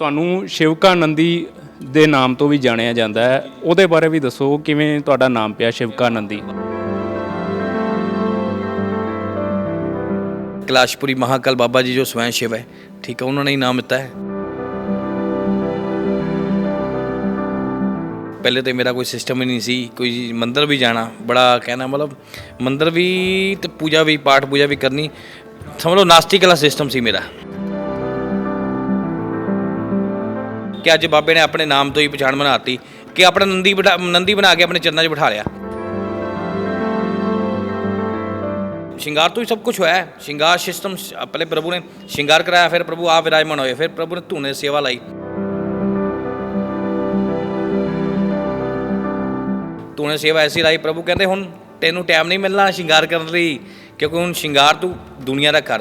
ਤੁਹਾਨੂੰ ਸ਼ਿਵਕਾ ਨੰਦੀ ਦੇ ਨਾਮ ਤੋਂ ਵੀ ਜਾਣਿਆ ਜਾਂਦਾ ਹੈ। ਉਹਦੇ ਬਾਰੇ ਵੀ ਦੱਸੋ, ਕਿਵੇਂ ਤੁਹਾਡਾ ਨਾਮ ਪਿਆ ਸ਼ਿਵਕਾ ਨੰਦੀ ਕਲਾਸ਼ਪੁਰੀ ਮਹਾਕਲ ਬਾਬਾ ਜੀ ਜੋ ਸਵੈ ਸ਼ਿਵ ਹੈ, ਠੀਕ ਹੈ, ਉਹਨਾਂ ਨੇ ਹੀ ਨਾਮ ਦਿੱਤਾ ਹੈ। ਪਹਿਲੇ ਤੇ ਮੇਰਾ ਕੋਈ ਸਿਸਟਮ ਹੀ ਨਹੀਂ ਸੀ, ਕੋਈ ਮੰਦਰ ਵੀ ਜਾਣਾ, ਬੜਾ ਕਹਿਣਾ ਮਤਲਬ ਮੰਦਰ ਵੀ ਤੇ ਪੂਜਾ ਵੀ, ਪਾਠ ਪੂਜਾ ਵੀ ਕਰਨੀ, ਸਮਝ ਲਓ ਨਾਸਤਿਕ ਸਿਸਟਮ ਸੀ ਮੇਰਾ। ਕਿ ਅੱਜ ਬਾਬੇ ਨੇ ਆਪਣੇ ਨਾਮ ਤੋਂ ਹੀ ਪਛਾਣ ਬਣਾਤੀ ਕਿ ਆਪਣਾ ਨੰਦੀ ਬਿਠਾ ਨੰਦੀ ਬਣਾ ਕੇ ਆਪਣੇ ਚਰਨਾਂ 'ਚ ਬਿਠਾ ਲਿਆ। ਸ਼ਿੰਗਾਰ ਤੋਂ ਹੀ ਸਭ ਕੁਝ ਹੋਇਆ। ਹੈ ਸ਼ਿੰਗਾਰ ਸਿਸਟਮ ਪਹਿਲੇ ਪ੍ਰਭੂ ਨੇ ਸ਼ਿੰਗਾਰ ਕਰਾਇਆ, ਫਿਰ ਪ੍ਰਭੂ ਆਪ ਵਿਰਾਜਮਾਨ ਹੋਏ, ਫਿਰ ਪ੍ਰਭੂ ਨੇ ਧੂਨੇ ਸੇਵਾ ਲਈ। ਧੂਨੇ ਸੇਵਾ ਐਸੀ ਲਾਈ, ਪ੍ਰਭੂ ਕਹਿੰਦੇ ਹੁਣ ਤੈਨੂੰ ਟਾਈਮ ਨਹੀਂ ਮਿਲਣਾ ਸ਼ਿੰਗਾਰ ਕਰਨ ਲਈ, ਕਿਉਂਕਿ ਹੁਣ ਸ਼ਿੰਗਾਰ ਤੂੰ ਦੁਨੀਆ ਦਾ ਕਰ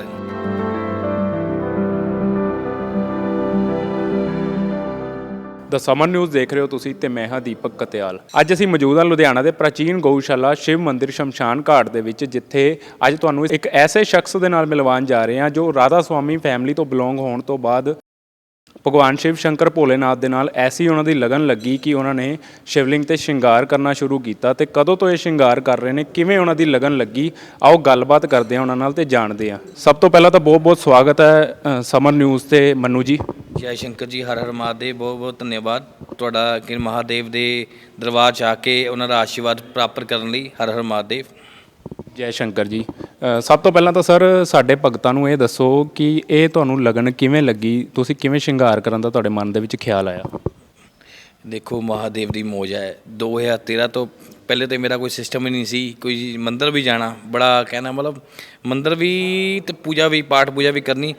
ਦ ਸਮਰ ਨਿਊਜ਼ ਦੇਖ ਰਹੇ ਹੋ ਤੁਸੀਂ ਤੇ ਮੈਂ ਹਾਂ ਦੀਪਕ ਕਤਿਆਲ। ਅੱਜ ਅਸੀਂ ਮੌਜੂਦ ਹਾਂ ਲੁਧਿਆਣਾ ਦੇ ਪ੍ਰਾਚੀਨ ਗਊਸ਼ਾਲਾ ਸ਼ਿਵ ਮੰਦਿਰ ਸ਼ਮਸ਼ਾਨ ਘਾਟ ਦੇ ਵਿੱਚ, ਜਿੱਥੇ ਅੱਜ ਤੁਹਾਨੂੰ ਇੱਕ ਐਸੇ ਸ਼ਖਸ ਦੇ ਨਾਲ ਮਿਲਵਾਉਣ ਜਾ ਰਹੇ ਹਾਂ ਜੋ ਰਾਧਾ ਸਵਾਮੀ ਫੈਮਿਲੀ ਤੋਂ ਬਿਲੋਂਗ ਹੋਣ ਤੋਂ ਬਾਅਦ ਭਗਵਾਨ ਸ਼ਿਵ ਸ਼ੰਕਰ ਭੋਲੇਨਾਥ ਦੇ ਨਾਲ ਐਸੀ ਉਹਨਾਂ ਦੀ ਲਗਨ ਲੱਗੀ ਕਿ ਉਹਨਾਂ ਨੇ ਸ਼ਿਵਲਿੰਗ ਤੇ ਸ਼ਿੰਗਾਰ ਕਰਨਾ ਸ਼ੁਰੂ ਕੀਤਾ ਤੇ ਕਦੋਂ ਤੋਂ ਇਹ ਸ਼ਿੰਗਾਰ ਕਰ ਰਹੇ ਨੇ ਕਿਵੇਂ ਉਹਨਾਂ ਦੀ ਲਗਨ ਲੱਗੀ ਆਓ ਗੱਲਬਾਤ ਕਰਦੇ ਹਾਂ ਉਹਨਾਂ ਨਾਲ ਤੇ ਜਾਣਦੇ ਹਾਂ। ਸਭ ਤੋਂ ਪਹਿਲਾਂ ਤਾਂ ਬਹੁਤ-ਬਹੁਤ ਸਵਾਗਤ ਹੈ ਅ, ਸਮਨ ਨਿਊਜ਼ ਤੇ ਮੰਨੂ ਜੀ। ਜੈ ਸ਼ੰਕਰ ਜੀ ਹਰ ਹਰ ਮਹਾਦੇਵ ਬਹੁਤ ਬਹੁਤ ਧੰਨਵਾਦ ਤੁਹਾਡਾ ਕਿ ਮਹਾਦੇਵ ਦੇ ਦਰਬਾਰ 'ਚ ਆ ਕੇ ਉਹਨਾਂ ਦਾ ਆਸ਼ੀਰਵਾਦ ਪ੍ਰਾਪਤ ਕਰਨ ਲਈ ਹਰ ਹਰ ਮਹਾਦੇਵ। ਜੈ ਸ਼ੰਕਰ ਜੀ। ਅ, ਸਭ ਤੋਂ ਪਹਿਲਾਂ ਤਾਂ ਸਰ ਸਾਡੇ ਭਗਤਾਂ ਨੂੰ ਇਹ ਦੱਸੋ ਕਿ ਇਹ ਤੁਹਾਨੂੰ ਲਗਨ ਕਿਵੇਂ ਲੱਗੀ? ਤੁਸੀਂ ਕਿਵੇਂ ਸ਼ਿੰਗਾਰ ਕਰਨ ਦਾ ਤੁਹਾਡੇ ਮਨ ਦੇ ਵਿੱਚ ਖਿਆਲ ਆਇਆ? ਦੇਖੋ ਮਹਾਦੇਵ ਦੀ ਮੋਜ ਹੈ। 2013 ਤੋਂ ਪਹਿਲੇ ਤੇ ਮੇਰਾ ਕੋਈ ਸਿਸਟਮ ਹੀ ਨਹੀਂ ਸੀ। ਕੋਈ ਮੰਦਰ ਵੀ ਜਾਣਾ ਬੜਾ ਕਹਿਣਾ ਮਤਲਬ ਮੰਦਰ ਵੀ ਤੇ ਪੂਜਾ ਵੀ ਪਾਠ ਪੂਜਾ ਵੀ ਕਰਨੀ।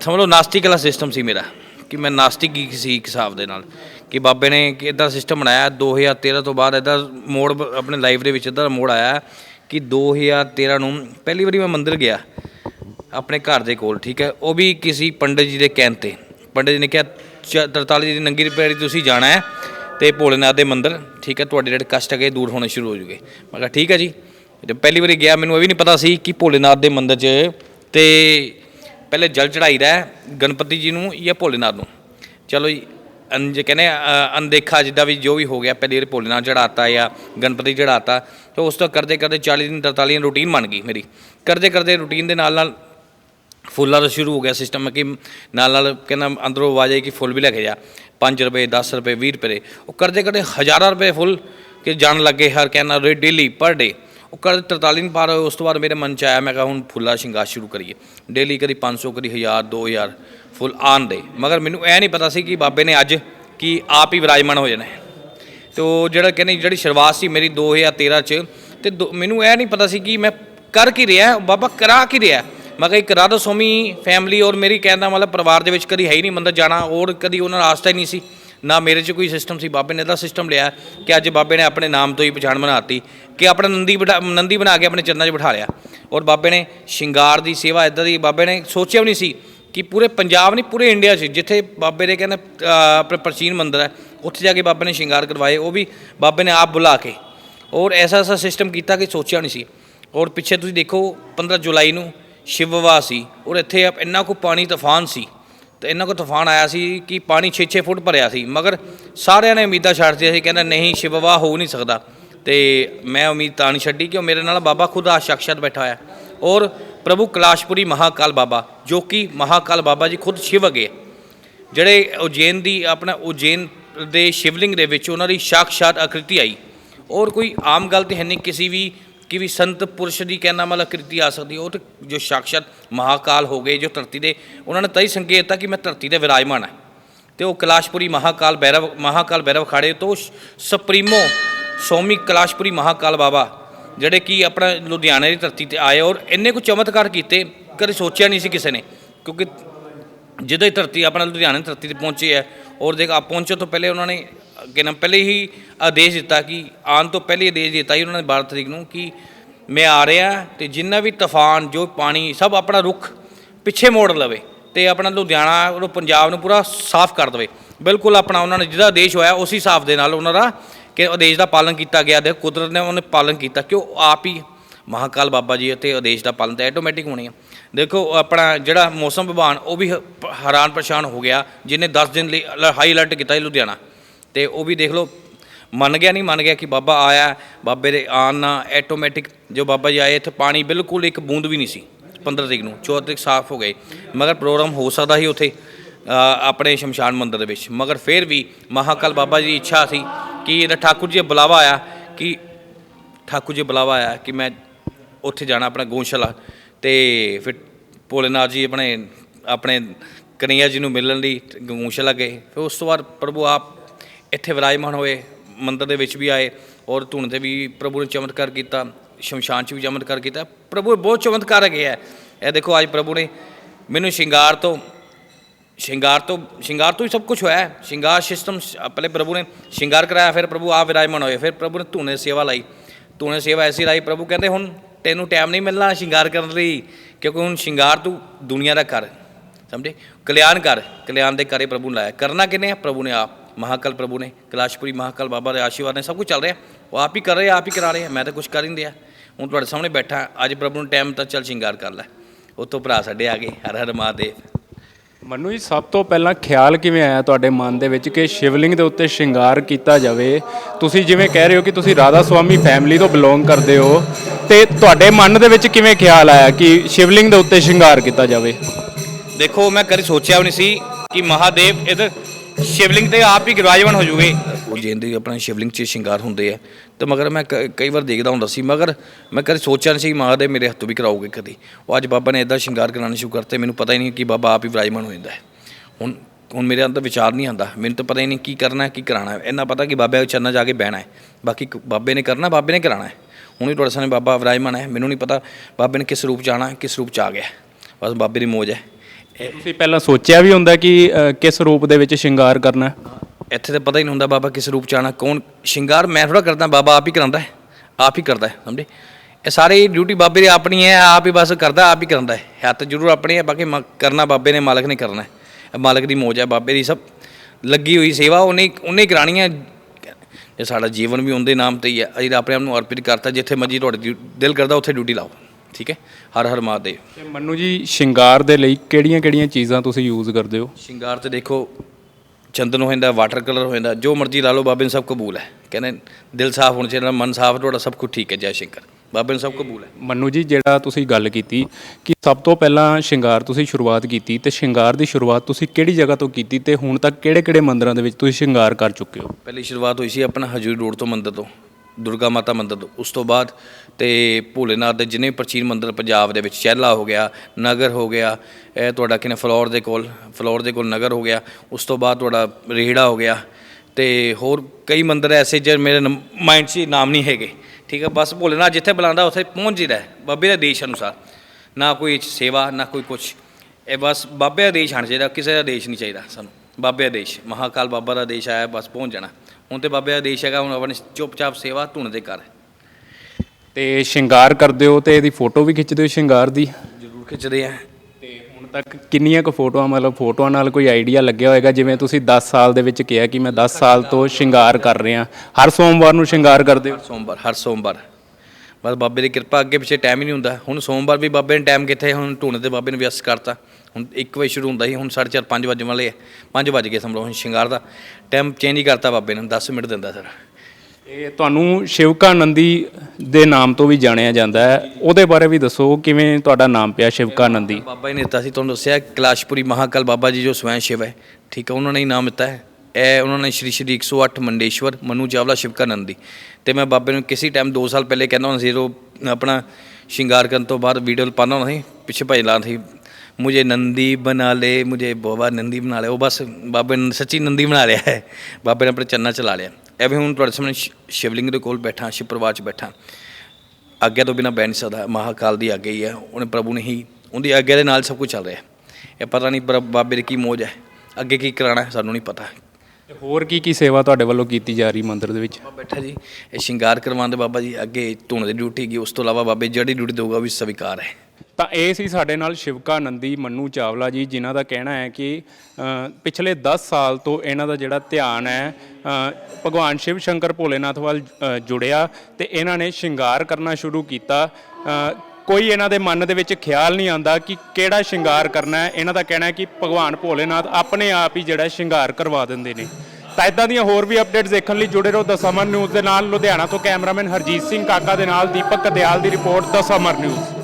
ਸਮਝ ਲਓ ਨਾਸਤਿਕ ਵਾਲਾ ਸਿਸਟਮ ਸੀ ਮੇਰਾ ਕਿ ਮੈਂ ਨਾਸਤਿਕ ਹੀ ਸੀ ਇੱਕ ਹਿਸਾਬ ਦੇ ਨਾਲ। ਕਿ ਬਾਬੇ ਨੇ ਕਿ ਇਦਾਂ ਸਿਸਟਮ ਬਣਾਇਆ 2013 ਤੋਂ ਬਾਅਦ ਇਦਾਂ ਮੋੜ ਬ- ਆਪਣੇ ਲਾਈਫ ਦੇ ਵਿੱਚ ਇਦਾਂ ਮੋੜ ਆਇਆ। ਕਿ 2013 ਨੂੰ ਪਹਿਲੀ ਵਾਰੀ ਮੈਂ ਮੰਦਰ ਗਿਆ ਆਪਣੇ ਘਰ ਦੇ ਕੋਲ, ਠੀਕ ਹੈ? ਉਹ ਵੀ ਕਿਸੇ ਪੰਡਿਤ ਜੀ ਦੇ ਕਹਿਣ ਤੇ। ਪੰਡਿਤ ਜੀ ਨੇ ਕਿਹਾ, ਚ- 43 ਦੀ ਨੰਗੀ ਪੈੜੀ ਤੁਸੀਂ ਜਾਣਾ ਹੈ ਤੇ ਭੋਲੇਨਾਥ ਦੇ ਮੰਦਰ, ਠੀਕ ਹੈ? ਤੁਹਾਡੇ ਜਿਹੜੇ ਕਸ਼ਟ ਹੈਗੇ, ਦੂਰ ਹੋਣੇ ਸ਼ੁਰੂ ਹੋ ਜੂਗੇ। ਮੈਂ ਕਿਹਾ, ਠੀਕ ਹੈ ਜੀ। ਤੇ ਪਹਿਲੀ ਵਾਰੀ ਗਿਆ, ਮੈਨੂੰ ਇਹ ਵੀ ਨਹੀਂ ਪਤਾ ਸੀ ਕਿ ਭੋਲੇਨਾਥ ਦੇ ਮੰਦਰ 'ਚ ਤੇ ਪਹਿਲੇ ਜਲ ਚੜਾਈਦਾ ਹੈ, ਗਣਪਤੀ ਜੀ ਨੂੰ ਜਾਂ ਭੋਲੇਨਾਥ ਨੂੰ। ਚਲੋ ਜੀ ਅੰਜ ਕਹਿੰਦੇ ਅ, ਅਣਦੇਖਾ ਜਿੱਦਾਂ ਵੀ ਜੋ ਵੀ ਹੋ ਗਿਆ ਪਹਿਲੀ ਵਾਰੀ ਭੋਲੇਨਾਥ ਚੜਾਤਾ ਜਾਂ ਗਣਪਤੀ ਚੜਾਤਾ ਤੇ ਉਸ ਤੋਂ ਕਰਦੇ ਕਰਦੇ 40 ਦਿਨ 43 ਦਿਨ ਰੂਟੀਨ ਬਣ ਗਈ ਮੇਰੀ। ਕਰਦੇ ਕਰਦੇ ਰੂਟੀਨ ਦੇ ਨਾਲ ਨਾਲ ਫੁੱਲਾਂ ਦਾ ਸ਼ੁਰੂ ਹੋ ਗਿਆ ਸਿਸਟਮ ਕਿ ਨਾਲ ਨਾਲ ਕਹਿੰਦਾ ਅੰਦਰੋਂ ਆਵਾਜ਼ ਆਈ ਕਿ ਫੁੱਲ ਵੀ ਲੈ ਕੇ ਜਾ। 5 ਰੁਪਏ 10 ਰੁਪਏ 20 ਰੁਪਏ ਦੇ। ਉਹ ਕਰਦੇ ਕਰਦੇ ਹਜ਼ਾਰਾਂ ਰੁਪਏ ਫੁੱਲ ਕਿ ਜਾਣ ਲੱਗੇ ਹਰ ਕਹਿੰਦਾ ਰੇ ਡੇਲੀ ਪਰ ਡੇ ਉਹ ਕਰ 43 ਦਿਨ ਪਾਰ ਹੋਏ ਉਸ ਤੋਂ ਬਾਅਦ ਮੇਰੇ ਮਨ ਚ ਆਇਆ, ਮੈਂ ਕਿਹਾ ਹੁਣ ਫੁੱਲਾਂ ਸ਼ਿੰਗਾਰ ਸ਼ੁਰੂ ਕਰੀਏ। ਡੇਲੀ ਕਦੀ 500 ਕਦੀ 1000 2000 ਫੁੱਲ ਆਣ ਦੇ। ਮਗਰ ਮੈਨੂੰ ਇਹ ਨਹੀਂ ਪਤਾ ਸੀ ਕਿ ਬਾਬੇ ਨੇ ਅੱਜ ਕਿ ਆਪ ਹੀ ਵਿਰਾਜਮਾਨ ਹੋ ਜਾਣਾ ਹੈ। ਤੇ ਉਹ ਜਿਹੜਾ ਕਹਿੰਦੇ ਜਿਹੜੀ ਸ਼ੁਰੂਆਤ ਸੀ ਮੇਰੀ 2013 ਚ, ਤੇ ਦੋ- ਮੈਨੂੰ ਇਹ ਨਹੀਂ ਪਤਾ ਸੀ ਕਿ ਮੈਂ ਕਰ ਕੀ ਰਿਹਾ ਬਾਬਾ ਕਰਾ ਕੀ ਰਿਹਾ ਮੈਂ ਕਿਹਾ ਇੱਕ ਰਾਧਾ ਸੋਮੀ ਫੈਮਿਲੀ ਔਰ ਮੇਰੀ ਕਹਿੰਦਾ ਮਤਲਬ ਪਰਿਵਾਰ ਦੇ ਵਿੱਚ ਕਦੀ ਹੈ ਹੀ ਨਹੀਂ ਮੰਦਰ ਜਾਣਾ ਔਰ ਕਦੀ ਉਹਨਾਂ ਨਾਲ ਆਸਤਾ ਹੀ ਨਹੀਂ ਸੀ। ਨਾ ਮੇਰੇ 'ਚ ਕੋਈ ਸਿਸਟਮ ਸੀ, ਬਾਬੇ ਨੇ ਤਾਂ ਸਿਸਟਮ ਲਿਆ ਕਿ ਅੱਜ ਬਾਬੇ ਨੇ ਆਪਣੇ ਨਾਮ ਤੋਂ ਹੀ ਪਛਾਣ ਬਣਾਤੀ, ਕਿ ਆਪਣਾ ਨੰਦੀ ਬਿਠਾ, ਨੰਦੀ ਬਣਾ ਕੇ ਆਪਣੇ ਚਰਨਾਂ 'ਚ ਬਿਠਾ ਲਿਆ। ਔਰ ਬਾਬੇ ਨੇ ਸ਼ਿੰਗਾਰ ਦੀ ਸੇਵਾ ਇਦਾਂ ਦੀ, ਬਾਬੇ ਨੇ ਸੋਚਿਆ ਵੀ ਨਹੀਂ ਸੀ ਕਿ ਪੂਰੇ ਪੰਜਾਬ ਨਹੀਂ, ਪੂਰੇ ਇੰਡੀਆ 'ਚ, ਜਿੱਥੇ ਬਾਬੇ ਦੇ ਕਹਿੰਦੇ ਆਪਣੇ ਪ੍ਰਾਚੀਨ ਮੰਦਰ ਹੈ, ਉੱਥੇ ਜਾ ਕੇ ਬਾਬੇ ਨੇ ਸ਼ਿੰਗਾਰ ਕਰਵਾਏ, ਉਹ ਵੀ ਬਾਬੇ ਨੇ ਆਪ ਬੁਲਾ ਕੇ। ਔਰ ਐਸਾ ਐਸਾ ਸਿਸਟਮ ਕੀਤਾ ਕਿ ਸੋਚਿਆ ਨਹੀਂ ਸੀ। ਔਰ ਪਿੱਛੇ ਤੁਸੀਂ ਦੇਖੋ 15 ਜੁਲਾਈ ਨੂੰ ਸ਼ਿਵਵਾ ਸੀ, ਔਰ ਇੱਥੇ ਆਪ ਇੰਨਾ ਕੋ ਪਾਣੀ ਤੂਫਾਨ ਸੀ। ਤੇ ਇੰਨਾ ਕੋ ਤੂਫਾਨ ਆਇਆ ਸੀ ਕਿ ਪਾਣੀ 6-6 ਫੁੱਟ ਭਰਿਆ ਸੀ, ਮਗਰ ਸਾਰਿਆਂ ਨੇ ਉਮੀਦਾਂ ਛੱਡ ਦਿੱਤੀਆਂ ਸੀ, ਕਹਿੰਦਾ ਨਹੀਂ ਸ਼ਿਵਵਾ ਹੋ ਨਹੀਂ ਸਕਦਾ। ਤੇ ਮੈਂ ਉਮੀਦ ਤਾਂ ਨਹੀਂ ਛੱਡੀ ਕਿ ਉਹ ਮੇਰੇ ਨਾਲ ਬਾਬਾ ਖੁਦ ਆ ਸਾਕਸ਼ਾਤ ਬੈਠਾ ਹੋਇਆ। ਔਰ ਪ੍ਰਭੂ ਕਲਾਸ਼ਪੁਰੀ ਮਹਾਕਾਲ ਬਾਬਾ, ਜੋ ਕਿ ਮਹਾਕਾਲ ਬਾਬਾ ਜੀ ਖੁਦ ਸ਼ਿਵ ਹੈਗੇ ਜਿਹੜੇ ਉਜੈਨ ਦੀ, ਆਪਣਾ ਉਜੈਨ ਦੇ ਸ਼ਿਵਲਿੰਗ ਦੇ ਵਿੱਚ ਉਹਨਾਂ ਦੀ ਸਾਕਸ਼ਾਤ ਆਕ੍ਰਿਤੀ ਆਈ। ਔਰ ਕੋਈ ਆਮ ਗੱਲ ਤੇ ਹੈ ਨਹੀਂ, ਕਿਸੇ ਵੀ ਕਿ ਵੀ ਸੰਤ ਪੁਰਸ਼ ਦੀ ਕਹਿਣਾ ਮਤਲਬ ਕਿਰਤੀ ਆ ਸਕਦੀ ਉਹ ਤੇ ਜੋ ਸਾਕਸ਼ਾਤ ਮਹਾਕਾਲ ਹੋ ਗਏ, ਜੋ ਧਰਤੀ ਦੇ, ਉਹਨਾਂ ਨੇ ਤਾਂ ਹੀ ਸੰਕੇਤ ਦਿੱਤਾ ਕਿ ਮੈਂ ਧਰਤੀ ਤੇ ਵਿਰਾਜਮਾਨ ਹਾਂ। ਤੇ ਉਹ ਕਲਾਸ਼ਪੁਰੀ ਮਹਾਕਾਲ ਬੈਰਵ ਮਹਾਕਾਲ ਬੈਰਵ ਖਾੜੇ ਤੋਂ ਸੁਪਰੀਮੋ ਸੌਮੀ ਕਲਾਸ਼ਪੁਰੀ ਮਹਾਕਾਲ ਬਾਬਾ, ਜਿਹੜੇ ਕਿ ਆਪਣਾ ਲੁਧਿਆਣੇ ਦੀ ਧਰਤੀ ਤੇ ਆਏ ਔਰ ਇੰਨੇ ਕੁ ਚਮਤਕਾਰ ਕੀਤੇ, ਕਦੇ ਸੋਚਿਆ ਨਹੀਂ ਸੀ ਕਿਸੇ ਨੇ, ਕਿਉਂਕਿ ਜਦੋਂ ਇਹ ਧਰਤੀ, ਆਪਣਾ ਲੁਧਿਆਣੇ ਦੀ ਧਰਤੀ ਤੇ ਪਹੁੰਚੇ ਹੈ, ਔਰ ਦੇਖ ਆਪ ਪਹੁੰਚੇ ਤੋਂ ਪਹਿਲੇ ਉਹਨਾਂ ਨੇ ਕਿ ਨਾਮ ਪਹਿਲੇ ਹੀ ਆਦੇਸ਼ ਦਿੱਤਾ ਕਿ ਆਉਣ ਤੋਂ ਪਹਿਲੇ ਆਦੇਸ਼ ਦਿੱਤਾ ਹੀ ਉਹਨਾਂ ਨੇ 12 ਤਰੀਕ ਨੂੰ ਕਿ ਮੈਂ ਆ ਰਿਹਾ ਤੇ ਜਿੰਨਾ ਵੀ ਤੂਫਾਨ, ਜੋ ਪਾਣੀ, ਸਭ ਆਪਣਾ ਰੁੱਖ ਪਿੱਛੇ ਮੋੜ ਲਵੇ ਤੇ ਆਪਣਾ ਲੁਧਿਆਣਾ ਉਹ ਪੰਜਾਬ ਨੂੰ ਪੂਰਾ ਸਾਫ਼ ਕਰ ਦੇਵੇ। ਬਿਲਕੁਲ ਆਪਣਾ ਉਹਨਾਂ ਨੇ ਜਿਹਦਾ ਆਦੇਸ਼ ਹੋਇਆ, ਉਸੇ ਹਿਸਾਬ ਦੇ ਨਾਲ ਉਹਨਾਂ ਦਾ ਕਿ ਆਦੇਸ਼ ਦਾ ਪਾਲਨ ਕੀਤਾ ਗਿਆ ਦੇ ਕੁਦਰਤ ਨੇ ਉਹਨੇ ਪਾਲਨ ਕੀਤਾ। ਕਿ ਉਹ ਆਪ ਹੀ ਮਹਾਕਾਲ ਬਾਬਾ ਜੀ ਅਤੇ ਆਦੇਸ਼ ਦਾ ਪਾਲਣ ਤਾਂ ਆਟੋਮੈਟਿਕ ਹੋਣੀ ਆ। ਦੇਖੋ, ਆਪਣਾ ਜਿਹੜਾ ਮੌਸਮ ਵਿਭਾਗ ਉਹ ਵੀ ਹ- ਹੈਰਾਨ ਪਰੇਸ਼ਾਨ ਹੋ ਗਿਆ, ਜਿਹਨੇ 10 ਦਿਨ ਲਈ ਹਾਈ ਅਲਰਟ ਕੀਤਾ ਸੀ ਲੁਧਿਆਣਾ। ਤੇ ਉਹ ਵੀ ਦੇਖ ਲਓ, ਮੰਨ ਗਿਆ ਨਹੀਂ, ਮੰਨ ਗਿਆ ਕਿ ਬਾਬਾ ਆਇਆ, ਬਾਬੇ ਦੇ ਆਉਣ ਨਾਲ ਆਟੋਮੈਟਿਕ ਜੋ ਬਾਬਾ ਜੀ ਆਏ, ਇੱਥੇ ਪਾਣੀ ਬਿਲਕੁਲ ਇੱਕ ਬੂੰਦ ਵੀ ਨਹੀਂ ਸੀ 15 ਤਰੀਕ ਨੂੰ 14 ਤਰੀਕ ਸਾਫ਼ ਹੋ ਗਏ। ਮਗਰ ਪ੍ਰੋਗਰਾਮ ਹੋ ਸਕਦਾ ਸੀ ਉੱਥੇ ਆਪਣੇ ਸ਼ਮਸ਼ਾਨ ਮੰਦਿਰ ਦੇ ਵਿੱਚ। ਮਗਰ ਫਿਰ ਵੀ ਮਹਾਕਾਲ ਬਾਬਾ ਜੀ ਦੀ ਇੱਛਾ ਸੀ ਕਿ ਇਹਦਾ ਠਾਕੁਰ ਜੀ ਬੁਲਾਵਾ ਆਇਆ, ਕਿ ਠਾਕੁਰ ਜੀ ਬੁਲਾਵਾ ਆਇਆ ਕਿ ਮੈਂ ਉੱਥੇ ਜਾਣਾ ਆਪਣਾ ਗੋਸ਼ਾਲਾ ਤੇ ਫਿਰ ਭੋਲੇਨਾਥ ਜੀ ਆਪਣੇ ਆਪਣੇ ਕਨਈਆ ਜੀ ਨੂੰ ਮਿਲਣ ਲਈ ਗੋਸ਼ਾਲਾ ਗਏ। ਫਿਰ ਉਸ ਤੋਂ ਬਾਅਦ ਪ੍ਰਭੂ ਆਪ ਇੱਥੇ ਵਿਰਾਜਮਾਨ ਹੋਏ, ਮੰਦਰ ਦੇ ਵਿੱਚ ਵੀ ਆਏ ਔਰ ਧੁਣ ਤੇ ਵੀ ਪ੍ਰਭੂ ਨੇ ਚਮਤਕਾਰ ਕੀਤਾ, ਸ਼ਮਸ਼ਾਨ 'ਚ ਵੀ ਚਮਤਕਾਰ ਕੀਤਾ। ਪ੍ਰਭੂ ਬਹੁਤ ਚਮਤਕਾਰ ਹੈਗੇ ਹੈ ਇਹ ਦੇਖੋ ਅੱਜ ਪ੍ਰਭੂ ਨੇ ਮੈਨੂੰ ਸ਼ਿੰਗਾਰ ਤੋਂ ਸ਼ਿੰਗਾਰ ਤੋਂ ਸ਼ਿੰਗਾਰ ਤੋਂ ਹੀ ਸਭ ਕੁਝ ਹੋਇਆ ਸ਼ਿੰਗਾਰ ਸਿਸਟਮ ਪਹਿਲੇ ਪ੍ਰਭੂ ਨੇ ਸ਼ਿੰਗਾਰ ਕਰਾਇਆ, ਫਿਰ ਪ੍ਰਭੂ ਆਪ ਵਿਰਾਜਮਾਨ ਹੋਏ, ਫਿਰ ਪ੍ਰਭੂ ਨੇ ਧੂਨੇ ਸੇਵਾ ਲਈ। ਧੂਨੇ ਸੇਵਾ ਐਸੀ ਲਾਈ, ਪ੍ਰਭੂ ਕਹਿੰਦੇ ਹੁਣ ਤੈਨੂੰ ਟਾਈਮ ਨਹੀਂ ਮਿਲਣਾ ਸ਼ਿੰਗਾਰ ਕਰਨ ਲਈ, ਕਿਉਂਕਿ ਹੁਣ ਸ਼ਿੰਗਾਰ ਤੂੰ ਦੁਨੀਆ ਦਾ ਕਰ ਸਮਝੇ? ਕਲਿਆਣ ਕਰ ਕਲਿਆਣ ਦੇ ਕਰੇ ਪ੍ਰਭੂ ਨੇ ਲਾਇਆ। ਕਰਨਾ ਕਿਨੇ ਹੈ ਪ੍ਰਭੂ ਨੇ ਆਪ। ਮਹਾਕਾਲ ਪ੍ਰਭੂ ਨੇ ਕੈਲਾਸ਼ਪੁਰੀ ਮਹਾਕਾਲ ਬਾਬਾ ਦੇ ਆਸ਼ੀਰਵਾਦ ਨੇ ਸਭ ਕੁਝ ਚੱਲ ਰਿਹਾ। ਉਹ ਆਪ ਹੀ ਕਰ ਰਹੇ ਆਪ ਹੀ ਕਰਾ ਰਹੇ ਮੈਂ ਤਾਂ ਕੁਝ ਕਰ ਹੀ ਨਹੀਂ ਰਿਹਾ। ਹੁਣ ਤੁਹਾਡੇ ਸਾਹਮਣੇ ਬੈਠਾ ਅੱਜ ਪ੍ਰਭੂ ਨੂੰ ਟਾਈਮ ਤਾਂ ਚੱਲ ਸ਼ਿੰਗਾਰ ਕਰ ਲੈ। ਉੱਥੋਂ ਭਰਾ ਸਾਡੇ ਆ ਗਏ ਹਰ ਹਰ ਮਹਾਦੇਵ। ਮੰਨੂ ਜੀ ਸਭ ਤੋਂ ਪਹਿਲਾਂ ਖਿਆਲ ਕਿਵੇਂ ਆਇਆ ਤੁਹਾਡੇ ਮਨ ਦੇ ਵਿੱਚ ਕਿ ਸ਼ਿਵਲਿੰਗ ਦੇ ਉੱਤੇ ਸ਼ਿੰਗਾਰ ਕੀਤਾ ਜਾਵੇ? ਤੁਸੀਂ ਜਿਵੇਂ ਕਹਿ ਰਹੇ ਹੋ ਕਿ ਤੁਸੀਂ ਰਾਧਾ ਸੁਆਮੀ ਫੈਮਿਲੀ ਤੋਂ ਬਿਲੋਂਗ ਕਰਦੇ ਹੋ ਤੇ ਤੁਹਾਡੇ ਮਨ ਦੇ ਵਿੱਚ ਕਿਵੇਂ ਖਿਆਲ ਆਇਆ ਕਿ ਸ਼ਿਵਲਿੰਗ ਦੇ ਉੱਤੇ ਸ਼ਿੰਗਾਰ ਕੀਤਾ ਜਾਵੇ? ਦੇਖੋ ਮੈਂ ਕਦੀ ਸੋਚਿਆ ਵੀ ਨਹੀਂ ਸੀ ਕਿ ਮਹਾਦੇਵ ਇਧਰ ਸ਼ਿਵਲਿੰਗ ਤੇ ਆਪ ਹੀ ਵਿਰਾਜਮਾਨ ਹੋ ਜੂਗੇ। ਉਹ ਜਿੰਦੇ ਆਪਣੇ ਸ਼ਿਵਲਿੰਗ 'ਚ ਸ਼ਿੰਗਾਰ ਹੁੰਦੇ ਆ। ਤੇ ਮਗਰ ਮੈਂ ਕ- ਕਈ ਵਾਰ ਦੇਖਦਾ ਹੁੰਦਾ ਸੀ, ਮਗਰ ਮੈਂ ਕਦੇ ਸੋਚਿਆ ਨਹੀਂ ਸੀ ਮਾਂ ਦੇ ਮੇਰੇ ਹੱਥੋਂ ਵੀ ਕਰਾਉਗੇ ਕਦੀ। ਉਹ ਅੱਜ ਬਾਬਾ ਨੇ ਇਦਾਂ ਸ਼ਿੰਗਾਰ ਕਰਾਉਣਾ ਸ਼ੁਰੂ ਕਰਤੇ, ਮੈਨੂੰ ਪਤਾ ਹੀ ਨਹੀਂ ਕਿ ਬਾਬਾ ਆਪ ਹੀ ਵਿਰਾਜਮਾਨ ਹੋ ਜਾਂਦਾ ਹੈ। ਹੁਣ ਹੁਣ ਮੇਰੇ ਅੰਦਰ ਵਿਚਾਰ ਨਹੀਂ ਆਉਂਦਾ। ਮੈਨੂੰ ਤਾਂ ਪਤਾ ਹੀ ਨਹੀਂ ਕੀ ਕਰਨਾ ਹੈ ਕੀ ਕਰਾਉਣਾ। ਹੈ ਇੰਨਾ ਪਤਾ ਕਿ ਬਾਬੇ ਦੇ ਚਰਨਾਂ ਜਾ ਕੇ ਬਹਿਣਾ ਹੈ। ਬਾਕੀ ਕ- ਬਾਬੇ ਨੇ ਕਰਨਾ, ਬਾਬੇ ਨੇ ਕਰਾਉਣਾ ਹੈ। ਹੁਣ ਵੀ ਤੁਹਾਡੇ ਸਾਹਮਣੇ ਬਾਬਾ ਵਿਰਾਜਮਾਨ ਹੈ। ਮੈਨੂੰ ਨਹੀਂ ਪਤਾ ਬਾਬੇ ਨੇ ਕਿਸ ਰੂਪ ਚ ਆਉਣਾ, ਕਿਸ ਰੂਪ ਚ ਆ ਗਿਆ। ਬਸ ਬਾਬੇ ਦੀ ਮੌਜ ਹੈ। ਤੁਸੀਂ ਪਹਿਲਾਂ ਸੋਚਿਆ ਵੀ ਹੁੰਦਾ ਕਿ ਅ, ਕਿਸ ਰੂਪ ਦੇ ਵਿੱਚ ਸ਼ਿੰਗਾਰ ਕਰਨਾ ਹੈ? ਇੱਥੇ ਤਾਂ ਪਤਾ ਹੀ ਨਹੀਂ ਹੁੰਦਾ ਬਾਬਾ ਕਿਸ ਰੂਪ ਚ ਆਣਾ ਕੌਣ ਸ਼ਿੰਗਾਰ ਮੈਂ ਥੋੜਾ ਕਰਦਾ ਬਾਬਾ ਆਪ ਹੀ ਕਰਾਉਂਦਾ ਹੈ ਆਪ ਹੀ ਕਰਦਾ ਹੈ ਸਮਝੇ? ਇਹ ਸਾਰੀ ਡਿਊਟੀ ਬਾਬੇ ਦੀ ਆਪਣੀ ਹੈ ਆਪ ਹੀ ਬਸ ਕਰਦਾ ਆਪ ਹੀ ਕਰਾਉਂਦਾ ਹੈ। ਹੱਥ ਜ਼ਰੂਰ ਆਪਣੇ ਹੈ ਬਾਕੀ ਮ- ਕਰਨਾ ਬਾਬੇ ਨੇ ਮਾਲਕ ਨੇ ਕਰਨਾ ਹੈ। ਇਹ ਮਾਲਕ ਦੀ ਮੌਜ ਹੈ ਬਾਬੇ ਦੀ ਸਭ ਲੱਗੀ ਹੋਈ ਸੇਵਾ ਉਹਨੇ ਉਹਨੇ ਹੀ ਕਰਾਣੀ ਹੈ। ਇਹ ਸਾਡਾ ਜੀਵਨ ਵੀ ਉਹਦੇ ਨਾਮ ਤੇ ਹੀ ਹੈ। ਅਸੀਂ ਤਾਂ ਆਪਣੇ ਆਪ ਨੂੰ ਅਰਪਿਤ ਕਰਤਾ ਜਿੱਥੇ ਮਰਜ਼ੀ ਤੁਹਾਡੇ ਦਿਲ ਕਰਦਾ ਉੱਥੇ ਡਿਊਟੀ ਲਾਓ। ਠੀਕ ਹੈ? ਹਰ ਹਰ ਮਹਾਦੇਵ ਤੇ ਮੰਨੂ ਜੀ ਸ਼ਿੰਗਾਰ ਦੇ ਲਈ ਕਿਹੜੀਆਂ-ਕਿਹੜੀਆਂ ਚੀਜ਼ਾਂ ਤੁਸੀਂ ਯੂਜ਼ ਕਰਦੇ ਹੋ? ਸ਼ਿੰਗਾਰ ਤੇ ਦੇਖੋ ਚੰਦਨ ਹੋ ਜਾਂਦਾ ਵਾਟਰ ਕਲਰ ਹੋ ਜਾਂਦਾ ਜੋ ਮਰਜ਼ੀ ਲਾ ਲਓ ਬਾਬੇ ਨੂੰ ਸਭ ਕਬੂਲ ਹੈ। ਕਹਿੰਦੇ ਦਿਲ ਸਾਫ਼ ਹੋਣਾ ਚਾਹੀਦਾ ਮਨ ਸਾਫ਼ ਤੁਹਾਡਾ ਸਭ ਕੁਝ ਠੀਕ ਹੈ ਜੈ ਸ਼ੰਕਰ ਬਾਬੇ ਨੂੰ ਸਭ ਕਬੂਲ ਹੈ। ਮੰਨੂ ਜੀ ਜਿਹੜਾ ਤੁਸੀਂ ਗੱਲ ਕੀਤੀ ਕਿ ਸਭ ਤੋਂ ਪਹਿਲਾਂ ਸ਼ਿੰਗਾਰ ਤੁਸੀਂ ਸ਼ੁਰੂਆਤ ਕੀਤੀ ਤੇ ਸ਼ਿੰਗਾਰ ਦੀ ਸ਼ੁਰੂਆਤ ਤੁਸੀਂ ਕਿਹੜੀ ਜਗ੍ਹਾ ਤੋਂ ਕੀਤੀ ਤੇ ਹੁਣ ਤੱਕ ਕਿਹੜੇ-ਕਿਹੜੇ ਮੰਦਿਰਾਂ ਦੇ ਵਿੱਚ ਤੁਸੀਂ ਸ਼ਿੰਗਾਰ ਕਰ ਚੁੱਕੇ ਹੋ? ਪਹਿਲੀ ਸ਼ੁਰੂਆਤ ਹੋਈ ਸੀ ਆਪਣਾ ਹਜੂਰੀ ਰੋਡ ਤੋਂ ਮੰਦਿਰ ਤੋਂ। ਦੁਰਗਾ ਮਾਤਾ ਮੰਦਿਰ ਤੋਂ ਉਸ ਤੋਂ ਬਾਅਦ ਤੇ ਭੋਲੇਨਾਥ ਦੇ ਜਿੰਨੇ ਪ੍ਰਾਚੀਨ ਮੰਦਿਰ ਪੰਜਾਬ ਦੇ ਵਿੱਚ ਚਹਿਲਾ ਹੋ ਗਿਆ, ਨਗਰ ਹੋ ਗਿਆ, ਇਹ ਤੁਹਾਡਾ ਕਿਨੇ ਫਲੋਰ ਦੇ ਕੋਲ, ਫਲੋਰ ਦੇ ਕੋਲ ਨਗਰ ਹੋ ਗਿਆ, ਉਸ ਤੋਂ ਬਾਅਦ ਤੁਹਾਡਾ ਰੇਹੜਾ ਹੋ ਗਿਆ ਤੇ ਹੋਰ ਕਈ ਮੰਦਿਰ ਐਸੇ ਜਿਹੜੇ ਮੇਰੇ ਮਾਈਂਡ 'ਚ ਨਾਮ ਨਹੀਂ ਹੈਗੇ, ਠੀਕ ਹੈ ਬਸ ਭੋਲੇਨਾਥ ਜਿੱਥੇ ਬੁਲਾਉਂਦਾ ਉੱਥੇ ਪਹੁੰਚ ਜਿਦਾ ਬਾਬੇ ਦੇ ਦੇਸ਼ ਅਨੁਸਾਰ, ਨਾ ਕੋਈ ਸੇਵਾ, ਨਾ ਕੋਈ ਕੁਛ, ਇਹ ਬਸ ਬਾਬੇ ਦਾ ਦੇਸ਼ ਆਉਣਾ ਚਾਹੀਦਾ, ਕਿਸੇ ਦਾ ਦੇਸ਼ ਨਹੀਂ ਚਾਹੀਦਾ ਸਾਨੂੰ, ਬਾਬੇ ਦਾ ਦੇਸ਼ ਮਹਾਕਾਲ ਬਾਬਾ ਦਾ ਦੇਸ਼ ਆਇਆ, ਬਸ ਪਹੁੰਚ ਜਾਣਾ। ਹੁਣ ਤੇ ਬਾਬੇ ਦਾ ਦੇਸ਼ ਹੈਗਾ ਹੁਣ ਆਪਣੀ ਚੁੱਪਚਾਪ ਸੇਵਾ ਧੁਨ ਦੇ ਕਰ ਤੇ ਸ਼ਿੰਗਾਰ ਕਰਦੇ ਹੋ ਤੇ ਇਹਦੀ ਫੋਟੋ ਵੀ ਖਿੱਚਦੇ ਹੋ ਸ਼ਿੰਗਾਰ ਦੀ? ਜ਼ਰੂਰ ਖਿੱਚਦੇ ਆ ਤੇ ਹੁਣ ਤੱਕ ਕਿੰਨੀਆਂ ਕੁ ਫੋਟੋਆਂ ਮਤਲਬ ਫੋਟੋਆਂ ਨਾਲ ਕੋਈ ਆਈਡੀਆ ਲੱਗਿਆ ਹੋਏਗਾ? ਜਿਵੇਂ ਤੁਸੀਂ 10 ਸਾਲ ਦੇ ਵਿੱਚ ਕਿਹਾ ਕਿ ਮੈਂ 10 ਸਾਲ ਤੋਂ ਸ਼ਿੰਗਾਰ ਕਰ ਰਿਹਾ। ਹਰ ਸੋਮਵਾਰ ਨੂੰ ਸ਼ਿੰਗਾਰ ਕਰਦੇ ਹੋ? ਸੋਮਵਾਰ ਹਰ ਸੋਮਵਾਰ। ਬਸ ਬਾਬੇ ਦੀ ਕਿਰਪਾ ਅੱਗੇ ਪਿੱਛੇ ਟਾਈਮ ਹੀ ਨਹੀਂ ਹੁੰਦਾ। ਹੁਣ ਸੋਮਵਾਰ ਵੀ ਬਾਬੇ ਨੇ ਟਾਈਮ ਕਿੱਥੇ ਹੁਣ ਧੁਨ ਤੇ ਬਾਬੇ ਨੇ ਵਿਅਸਤ ਕਰਤਾ। ਹੁਣ 1 ਵਜੇ ਸ਼ੁਰੂ ਹੁੰਦਾ ਸੀ ਹੁਣ 4:30 5 ਵਜੇ ਵਾਲੇ 5 ਵਜ ਗਏ ਸਮਝੋ ਹੁਣ ਸ਼ਿੰਗਾਰ ਦਾ ਟਾਈਮ ਚੇਂਜ ਹੀ ਕਰਤਾ ਬਾਬੇ ਨੇ 10 ਮਿੰਟ ਦਿੰਦਾ ਸਰ। ਇਹ ਤੁਹਾਨੂੰ ਸ਼ਿਵਕਾ ਨੰਦੀ ਦੇ ਨਾਮ ਤੋਂ ਵੀ ਜਾਣਿਆ ਜਾਂਦਾ ਹੈ। ਉਹਦੇ ਬਾਰੇ ਵੀ ਦੱਸੋ ਕਿਵੇਂ ਤੁਹਾਡਾ ਨਾਮ ਪਿਆ ਸ਼ਿਵਕਾ ਨੰਦੀ ਬਾਬਾ ਜੀ ਨੇ ਦਿੱਤਾ ਸੀ ਤੁਹਾਨੂੰ ਦੱਸਿਆ ਕੈਲਾਸ਼ਪੁਰੀ ਮਹਾਕਾਲ ਬਾਬਾ ਜੀ ਜੋ ਸਵੈਂ ਸ਼ਿਵ ਹੈ। ਠੀਕ ਹੈ ਉਹਨਾਂ ਨੇ ਹੀ ਨਾਮ ਦਿੱਤਾ ਹੈ। ਇਹ ਉਹਨਾਂ ਨੇ ਸ਼੍ਰੀ ਸ਼੍ਰੀ 108 ਮੰਡੇਸ਼ਵਰ, ਮਨੂ ਚਾਵਲਾ, ਸ਼ਿਵਕਾਨੰਦੀ ਤੇ ਮੈਂ ਬਾਬੇ ਨੂੰ ਕਿਸੇ ਟਾਈਮ 2 ਸਾਲ ਪਹਿਲੇ ਕਹਿੰਦਾ ਹੁੰਦਾ ਸੀ, ਜਦੋਂ ਆਪਣਾ ਸ਼ਿੰਗਾਰ ਕਰਨ ਤੋਂ ਬਾਅਦ ਵੀਡੀਓ ਪਾਉਂਦਾ ਹੁੰਦਾ ਸੀ, ਪਿੱਛੇ ਭਜਨ ਲਾਉਂਦਾ ਸੀ, ਮੁਝੇ ਨੰਦੀ ਬਣਾ ਲੈ, ਮੁਝੇ ਬਾਬਾ ਨੰਦੀ ਬਣਾ ਲੈ। ਉਹ ਬਸ ਬਾਬੇ ਨੇ ਸੱਚੀ ਨੰਦੀ ਬਣਾ ਲਿਆ ਹੈ। ਬਾਬੇ ਨੇ ਆਪਣੇ ਚੰਨਾ ਚਲਾ ਲਿਆ। ਐਵੇਂ ਹੁਣ ਤੁਹਾਡੇ ਸਾਹਮਣੇ ਸ਼ਿ- ਸ਼ਿਵਲਿੰਗ ਦੇ ਕੋਲ ਬੈਠਾ ਸ਼ਿਵ ਪ੍ਰਵਾਹ 'ਚ ਬੈਠਾ। ਆਗਿਆ ਤੋਂ ਬਿਨਾ ਬਹਿ ਨਹੀਂ ਸਕਦਾ। ਮਹਾਕਾਲ ਦੀ ਆਗਿਆ ਹੀ ਹੈ। ਉਹਨੇ ਪ੍ਰਭੂ ਨੇ ਹੀ, ਉਹਦੀ ਆਗਿਆ ਦੇ ਨਾਲ ਸਭ ਕੁਝ ਚੱਲ ਰਿਹਾ ਇਹ ਪਤਾ ਨਹੀਂ ਪਰ ਬਾਬੇ ਦੀ ਕੀ ਮੋਜ ਹੈ। ਅੱਗੇ ਕੀ ਕਰਾਣਾ ਸਾਨੂੰ ਨਹੀਂ ਪਤਾ। ਤੇ ਹੋਰ ਕੀ ਕੀ ਸੇਵਾ ਤੁਹਾਡੇ ਵੱਲੋਂ ਕੀਤੀ ਜਾ ਰਹੀ ਮੰਦਿਰ ਦੇ ਵਿੱਚ? ਬੈਠਾ ਜੀ ਇਹ ਸ਼ਿੰਗਾਰ ਕਰਵਾਉਂਦੇ ਬਾਬਾ ਜੀ ਅੱਗੇ ਧੁਨ ਦੀ ਡਿਊਟੀ ਗਈ ਉਸ ਤੋਂ ਇਲਾਵਾ ਬਾਬੇ ਜਿਹੜੀ ਡਿਊਟੀ ਦੇਊਗਾ ਉਹ ਵੀ ਸਵੀਕਾਰ ਹੈ। ਤਾਂ ਇਹ ਸੀ ਸਾਡੇ ਨਾਲ ਸ਼ਿਵਕਾ ਨੰਦੀ ਮੰਨੂ ਚਾਵਲਾ ਜੀ ਜਿਨ੍ਹਾਂ ਦਾ ਕਹਿਣਾ ਹੈ ਕਿ ਪਿਛਲੇ 10 ਸਾਲ ਤੋਂ ਇਹਨਾਂ ਦਾ ਜਿਹੜਾ ਧਿਆਨ ਹੈ ਭਗਵਾਨ ਸ਼ਿਵ ਸ਼ੰਕਰ ਭੋਲੇਨਾਥ ਵੱਲ ਜੁੜਿਆ ਤੇ ਇਹਨਾਂ ਨੇ ਸ਼ਿੰਗਾਰ ਕਰਨਾ ਸ਼ੁਰੂ ਕੀਤਾ। ਕੋਈ ਇਹਨਾਂ ਦੇ ਮਨ ਦੇ ਵਿੱਚ ਖਿਆਲ ਨਹੀਂ ਆਉਂਦਾ ਕਿ ਕਿਹੜਾ ਸ਼ਿੰਗਾਰ ਕਰਨਾ ਹੈ। ਇਹਨਾਂ ਦਾ ਕਹਿਣਾ ਹੈ ਕਿ ਭਗਵਾਨ ਭੋਲੇਨਾਥ ਆਪਣੇ ਆਪ ਹੀ ਜਿਹੜਾ ਸ਼ਿੰਗਾਰ ਕਰਵਾ ਦਿੰਦੇ ਨੇ। ਤਾਂ ਇਦਾਂ ਦੀਆਂ ਹੋਰ ਵੀ ਅਪਡੇਟਸ ਦੇਖਣ ਲਈ ਜੁੜੇ ਰਹੋ ਦਸਮਨ ਨਿਊਜ਼ ਦੇ ਨਾਲ। ਲੁਧਿਆਣਾ ਤੋਂ ਕੈਮਰਾਮੈਨ ਹਰਜੀਤ ਸਿੰਘ ਕਾਕਾ ਦੇ ਨਾਲ ਦੀਪਕ ਕਤਿਆਲ ਦੀ ਰਿਪੋਰਟ ਦਸਮਨ ਨਿਊਜ਼